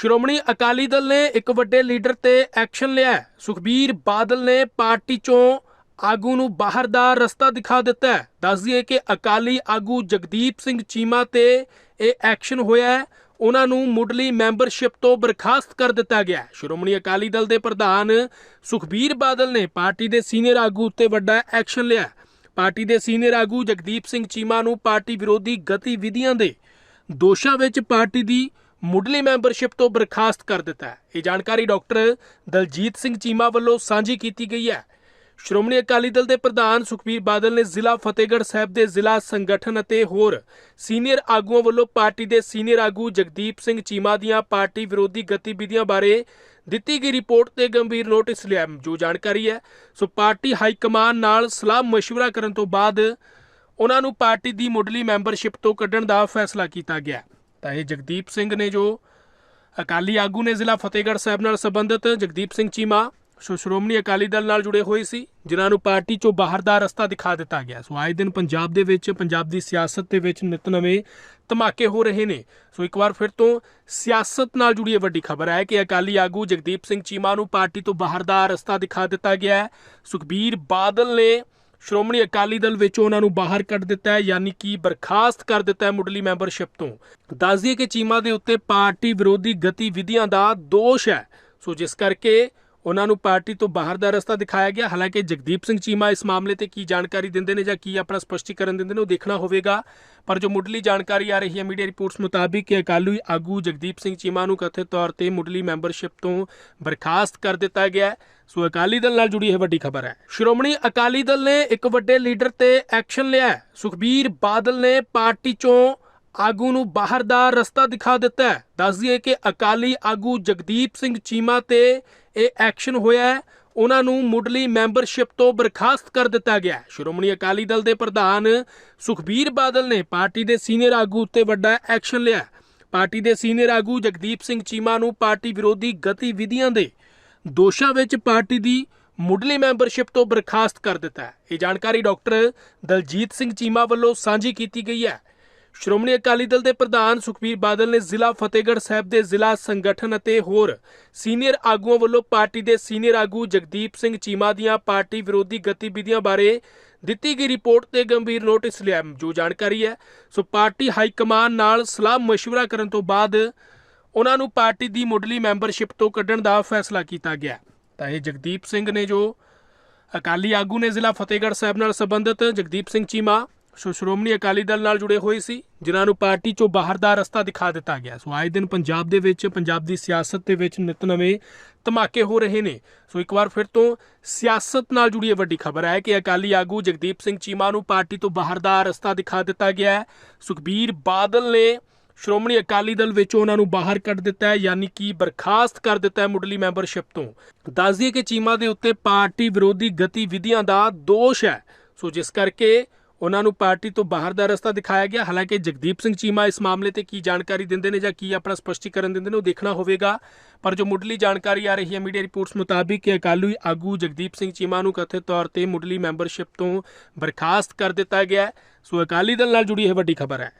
ਸ਼੍ਰੋਮਣੀ ਅਕਾਲੀ ਦਲ ਨੇ ਇੱਕ ਵੱਡੇ ਲੀਡਰ ਤੇ ਐਕਸ਼ਨ ਲਿਆ ਸੁਖਬੀਰ ਬਾਦਲ ਨੇ ਪਾਰਟੀ ਚੋਂ ਆਗੂ ਨੂੰ ਬਾਹਰ ਦਾ ਰਸਤਾ ਦਿਖਾ ਦਿੱਤਾ ਹੈ। ਦੱਸ ਦਈਏ ਕਿ ਅਕਾਲੀ ਆਗੂ ਜਗਦੀਪ ਸਿੰਘ ਚੀਮਾ ਤੇ ਇਹ ਐਕਸ਼ਨ ਹੋਇਆ ਹੈ। ਉਹਨਾਂ ਨੂੰ ਮੁੱਢਲੀ ਮੈਂਬਰਸ਼ਿਪ ਤੋਂ ਬਰਖਾਸਤ ਕਰ ਦਿੱਤਾ ਗਿਆ ਸ਼੍ਰੋਮਣੀ ਅਕਾਲੀ ਦਲ ਦੇ ਪ੍ਰਧਾਨ ਸੁਖਬੀਰ ਬਾਦਲ ਨੇ ਪਾਰਟੀ ਦੇ ਸੀਨੀਅਰ ਆਗੂ ਉੱਤੇ ਵੱਡਾ ਐਕਸ਼ਨ ਲਿਆ ਪਾਰਟੀ ਦੇ ਸੀਨੀਅਰ ਆਗੂ ਜਗਦੀਪ ਸਿੰਘ ਚੀਮਾ ਨੂੰ ਪਾਰਟੀ ਵਿਰੋਧੀ ਗਤੀਵਿਧੀਆਂ ਦੇ ਦੋਸ਼ਾਂ ਵਿੱਚ ਪਾਰਟੀ ਦੀ ਮੁੱਢਲੀ ਮੈਂਬਰਸ਼ਿਪ ਤੋਂ ਬਰਖਾਸਤ ਕਰ ਦਿੱਤਾ ਹੈ ਇਹ ਜਾਣਕਾਰੀ ਡਾਕਟਰ ਦਲਜੀਤ ਸਿੰਘ ਚੀਮਾ ਵੱਲੋਂ ਸਾਂਝੀ ਕੀਤੀ ਗਈ ਹੈ ਸ਼੍ਰੋਮਣੀ ਅਕਾਲੀ ਦਲ ਦੇ ਪ੍ਰਧਾਨ ਸੁਖਬੀਰ ਬਾਦਲ ਨੇ ਜ਼ਿਲ੍ਹਾ ਫਤਿਹਗੜ੍ਹ ਸਾਹਿਬ ਦੇ ਜ਼ਿਲ੍ਹਾ ਸੰਗਠਨ ਅਤੇ ਹੋਰ ਸੀਨੀਅਰ ਆਗੂਆਂ ਵੱਲੋਂ ਪਾਰਟੀ ਦੇ ਸੀਨੀਅਰ ਆਗੂ ਜਗਦੀਪ ਸਿੰਘ ਚੀਮਾ ਦੀਆਂ ਪਾਰਟੀ ਵਿਰੋਧੀ ਗਤੀਵਿਧੀਆਂ ਬਾਰੇ ਦਿੱਤੀ ਗਈ ਰਿਪੋਰਟ ਤੇ ਗੰਭੀਰ ਨੋਟਿਸ ਲਿਆ ਜੋ ਜਾਣਕਾਰੀ ਹੈ ਸੋ ਪਾਰਟੀ ਹਾਈ ਕਮਾਨ ਨਾਲ ਸਲਾਹ مشورہ ਕਰਨ ਤੋਂ ਬਾਅਦ ਉਹਨਾਂ ਨੂੰ ਪਾਰਟੀ ਦੀ ਮੁੱਢਲੀ ਮੈਂਬਰਸ਼ਿਪ ਤੋਂ ਕੱਢਣ ਦਾ ਫੈਸਲਾ ਕੀਤਾ ਗਿਆ ਤਾਂ ਇਹ ਜਗਦੀਪ ਸਿੰਘ ਨੇ ਜੋ ਅਕਾਲੀ ਆਗੂ ਨੇ ਜ਼ਿਲ੍ਹਾ ਫਤਿਹਗੜ੍ਹ ਸਾਹਿਬ ਨਾਲ ਸੰਬੰਧਿਤ ਜਗਦੀਪ ਸਿੰਘ ਚੀਮਾ, ਸੋ ਸ਼੍ਰੋਮਣੀ ਅਕਾਲੀ ਦਲ ਨਾਲ ਜੁੜੇ ਹੋਏ ਸੀ, ਜਿਨ੍ਹਾਂ ਨੂੰ ਪਾਰਟੀ ਚੋਂ ਬਾਹਰ ਦਾ ਰਸਤਾ ਦਿਖਾ ਦਿੱਤਾ ਗਿਆ। ਸੋ ਆਏ ਦਿਨ ਪੰਜਾਬ ਦੇ ਵਿੱਚ, ਪੰਜਾਬ ਦੀ ਸਿਆਸਤ ਦੇ ਵਿੱਚ ਨਿਤ ਨਵੇਂ ਧਮਾਕੇ ਹੋ ਰਹੇ ਨੇ। ਸੋ ਇੱਕ ਵਾਰ ਫਿਰ ਤੋਂ ਸਿਆਸਤ ਨਾਲ ਜੁੜੀ ਇਹ ਵੱਡੀ ਖਬਰ ਹੈ ਕਿ ਅਕਾਲੀ ਆਗੂ ਜਗਦੀਪ ਸਿੰਘ ਚੀਮਾ ਨੂੰ ਪਾਰਟੀ ਤੋਂ ਬਾਹਰ ਦਾ ਰਸਤਾ ਦਿਖਾ ਦਿੱਤਾ ਗਿਆ ਹੈ। ਸੁਖਬੀਰ ਬਾਦਲ ਨੇ ਸ਼੍ਰੋਮਣੀ ਅਕਾਲੀ ਦਲ ਵਿੱਚ ਉਹਨਾਂ ਨੂੰ ਬਾਹਰ ਕੱਢ ਦਿੱਤਾ ਹੈ, ਯਾਨੀ ਕਿ ਬਰਖਾਸਤ ਕਰ ਦਿੱਤਾ ਹੈ ਮੁੱਢਲੀ ਮੈਂਬਰਸ਼ਿਪ ਤੋਂ। ਦੱਸ ਦਈਏ ਕਿ ਚੀਮਾ ਦੇ ਉੱਤੇ ਪਾਰਟੀ ਵਿਰੋਧੀ ਗਤੀਵਿਧੀਆਂ ਦਾ ਦੋਸ਼ ਹੈ। ਸੋ ਜਿਸ ਕਰਕੇ ਉਹਨਾਂ ਨੂੰ ਪਾਰਟੀ ਤੋਂ ਬਾਹਰ ਦਾ ਰਸਤਾ ਦਿਖਾਇਆ ਗਿਆ। ਹਾਲਾਂਕਿ ਜਗਦੀਪ ਸਿੰਘ ਚੀਮਾ ਇਸ ਮਾਮਲੇ ਤੇ ਕੀ ਜਾਣਕਾਰੀ ਦਿੰਦੇ ਨੇ ਜਾਂ ਕੀ ਆਪਣਾ ਸਪਸ਼ਟੀਕਰਨ ਦਿੰਦੇ ਨੇ ਉਹ ਦੇਖਣਾ ਹੋਵੇਗਾ। ਪਰ ਜੋ ਮੁੱਢਲੀ ਜਾਣਕਾਰੀ ਆ ਰਹੀ ਹੈ ਮੀਡੀਆ ਰਿਪੋਰਟਸ ਮੁਤਾਬਿਕ ਕਿ ਅਕਾਲੀ ਆਗੂ ਜਗਦੀਪ ਸਿੰਘ ਚੀਮਾ ਨੂੰ ਕਥਿਤ ਤੌਰ ਤੇ ਮੁੱਢਲੀ ਮੈਂਬਰਸ਼ਿਪ ਤੋਂ ਬਰਖਾਸਤ ਕਰ ਦਿੱਤਾ ਗਿਆ ਸੋ ਅਕਾਲੀ ਦਲ ਨਾਲ ਜੁੜੀ ਇਹ ਵੱਡੀ ਖਬਰ ਹੈ। ਸ਼੍ਰੋਮਣੀ ਅਕਾਲੀ ਦਲ ਨੇ ਇੱਕ ਵੱਡੇ ਲੀਡਰ ਤੇ ਐਕਸ਼ਨ ਲਿਆ ਸੁਖਬੀਰ ਬਾਦਲ ਨੇ ਪਾਰਟੀ ਚੋਂ ਆਗੂ ਨੂੰ ਬਾਹਰ ਦਾ ਰਸਤਾ ਦਿਖਾ ਦਿੱਤਾ ਹੈ। ਦੱਸ ਦਈਏ ਕਿ ਅਕਾਲੀ ਆਗੂ ਜਗਦੀਪ ਸਿੰਘ ਚੀਮਾ ਤੇ ਇਹ ਐਕਸ਼ਨ ਹੋਇਆ ਹੈ। ਉਹਨਾਂ ਨੂੰ ਮੁੱਢਲੀ ਮੈਂਬਰਸ਼ਿਪ ਤੋਂ ਬਰਖਾਸਤ ਕਰ ਦਿੱਤਾ ਗਿਆ ਸ਼੍ਰੋਮਣੀ ਅਕਾਲੀ ਦਲ ਦੇ ਪ੍ਰਧਾਨ ਸੁਖਬੀਰ ਬਾਦਲ ਨੇ ਪਾਰਟੀ ਦੇ ਸੀਨੀਅਰ ਆਗੂ ਉੱਤੇ ਵੱਡਾ ਐਕਸ਼ਨ ਲਿਆ ਪਾਰਟੀ ਦੇ ਸੀਨੀਅਰ ਆਗੂ ਜਗਦੀਪ ਸਿੰਘ ਚੀਮਾ ਨੂੰ ਪਾਰਟੀ ਵਿਰੋਧੀ ਗਤੀਵਿਧੀਆਂ ਦੇ ਦੋਸ਼ਾਂ ਵਿੱਚ ਪਾਰਟੀ ਦੀ ਮੁੱਢਲੀ ਮੈਂਬਰਸ਼ਿਪ ਤੋਂ ਬਰਖਾਸਤ ਕਰ ਦਿੱਤਾ ਹੈ। ਇਹ ਜਾਣਕਾਰੀ ਡਾਕਟਰ ਦਲਜੀਤ ਸਿੰਘ ਚੀਮਾ ਵੱਲੋਂ ਸਾਂਝੀ ਕੀਤੀ ਗਈ ਹੈ। ਸ਼੍ਰੋਮਣੀ ਅਕਾਲੀ ਦਲ ਦੇ ਪ੍ਰਧਾਨ ਸੁਖਬੀਰ ਬਾਦਲ ਨੇ ਜ਼ਿਲ੍ਹਾ ਫਤਿਹਗੜ੍ਹ ਸਾਹਿਬ ਦੇ ਜ਼ਿਲ੍ਹਾ ਸੰਗਠਨ ਅਤੇ ਹੋਰ ਸੀਨੀਅਰ ਆਗੂਆਂ ਵੱਲੋਂ ਪਾਰਟੀ ਦੇ ਸੀਨੀਅਰ ਆਗੂ ਜਗਦੀਪ ਸਿੰਘ ਚੀਮਾ ਦੀਆਂ ਪਾਰਟੀ ਵਿਰੋਧੀ ਗਤੀਵਿਧੀਆਂ ਬਾਰੇ ਦਿੱਤੀ ਗਈ ਰਿਪੋਰਟ ਤੇ ਗੰਭੀਰ ਨੋਟਿਸ ਲਿਆ ਜੋ ਜਾਣਕਾਰੀ ਹੈ ਸੋ ਪਾਰਟੀ ਹਾਈ ਕਮਾਨ ਨਾਲ ਸਲਾਹ مشورہ ਕਰਨ ਤੋਂ ਬਾਅਦ ਉਹਨਾਂ ਨੂੰ ਪਾਰਟੀ ਦੀ ਮੁੱਢਲੀ ਮੈਂਬਰਸ਼ਿਪ ਤੋਂ ਕੱਢਣ ਦਾ ਫੈਸਲਾ ਕੀਤਾ ਗਿਆ ਤਾਂ ਇਹ ਜਗਦੀਪ ਸਿੰਘ ਨੇ ਜੋ ਅਕਾਲੀ ਆਗੂ ਨੇ ਜ਼ਿਲ੍ਹਾ ਫਤਿਹਗੜ੍ਹ ਸਾਹਿਬ ਨਾਲ ਸੰਬੰਧਿਤ ਜਗਦੀਪ ਸਿੰਘ ਚੀਮਾ ਸੋ ਸ਼੍ਰੋਮਣੀ ਅਕਾਲੀ ਦਲ ਨਾਲ ਜੁੜੇ ਹੋਏ ਸੀ, ਜਿਨ੍ਹਾਂ ਨੂੰ ਪਾਰਟੀ ਚੋਂ ਬਾਹਰ ਦਾ ਰਸਤਾ ਦਿਖਾ ਦਿੱਤਾ ਗਿਆ। ਸੋ ਆਏ ਦਿਨ ਪੰਜਾਬ ਦੇ ਵਿੱਚ, ਪੰਜਾਬ ਦੀ ਸਿਆਸਤ ਦੇ ਵਿੱਚ ਨਿਤ ਨਵੇਂ ਧਮਾਕੇ ਹੋ ਰਹੇ ਨੇ। ਸੋ ਇੱਕ ਵਾਰ ਫਿਰ ਤੋਂ ਸਿਆਸਤ ਨਾਲ ਜੁੜੀ ਵੱਡੀ ਖਬਰ ਹੈ ਕਿ ਅਕਾਲੀ ਆਗੂ ਜਗਦੀਪ ਸਿੰਘ ਚੀਮਾ ਨੂੰ ਪਾਰਟੀ ਤੋਂ ਬਾਹਰ ਦਾ ਰਸਤਾ ਦਿਖਾ ਦਿੱਤਾ ਗਿਆ ਹੈ। ਸੁਖਬੀਰ ਬਾਦਲ ਨੇ ਸ਼੍ਰੋਮਣੀ ਅਕਾਲੀ ਦਲ ਵਿੱਚੋਂ ਉਹਨਾਂ ਨੂੰ ਬਾਹਰ ਕੱਢ ਦਿੱਤਾ ਹੈ, ਯਾਨੀ ਕਿ ਬਰਖਾਸਤ ਕਰ ਦਿੱਤਾ ਹੈ ਮੁੱਢਲੀ ਮੈਂਬਰਸ਼ਿਪ ਤੋਂ। ਦੱਸ ਦਈਏ ਕਿ ਚੀਮਾ ਦੇ ਉੱਤੇ ਪਾਰਟੀ ਵਿਰੋਧੀ ਗਤੀਵਿਧੀਆਂ ਦਾ ਦੋਸ਼ ਹੈ। ਸੋ ਜਿਸ ਕਰਕੇ ਉਹਨਾਂ ਨੂੰ ਪਾਰਟੀ ਤੋਂ ਬਾਹਰ ਦਾ ਰਸਤਾ ਦਿਖਾਇਆ ਗਿਆ। ਹਾਲਾਂਕਿ ਜਗਦੀਪ ਸਿੰਘ ਚੀਮਾ ਇਸ ਮਾਮਲੇ ਤੇ ਕੀ ਜਾਣਕਾਰੀ ਦਿੰਦੇ ਨੇ ਜਾਂ ਕੀ ਆਪਣਾ ਸਪਸ਼ਟੀਕਰਨ ਦਿੰਦੇ ਨੇ ਉਹ ਦੇਖਣਾ ਹੋਵੇਗਾ। ਪਰ ਜੋ ਮੁੱਢਲੀ ਜਾਣਕਾਰੀ ਆ ਰਹੀ ਹੈ ਮੀਡੀਆ ਰਿਪੋਰਟਸ ਮੁਤਾਬਿਕ ਕਿ ਅਕਾਲੀ ਆਗੂ ਜਗਦੀਪ ਸਿੰਘ ਚੀਮਾ ਨੂੰ ਕਥਿਤ ਤੌਰ ਤੇ ਮੁੱਢਲੀ ਮੈਂਬਰਸ਼ਿਪ ਤੋਂ ਬਰਖਾਸਤ ਕਰ ਦਿੱਤਾ ਗਿਆ ਹੈ। ਸੋ ਅਕਾਲੀ ਦਲ ਨਾਲ ਜੁੜੀ ਇਹ ਵੱਡੀ ਖਬਰ ਹੈ।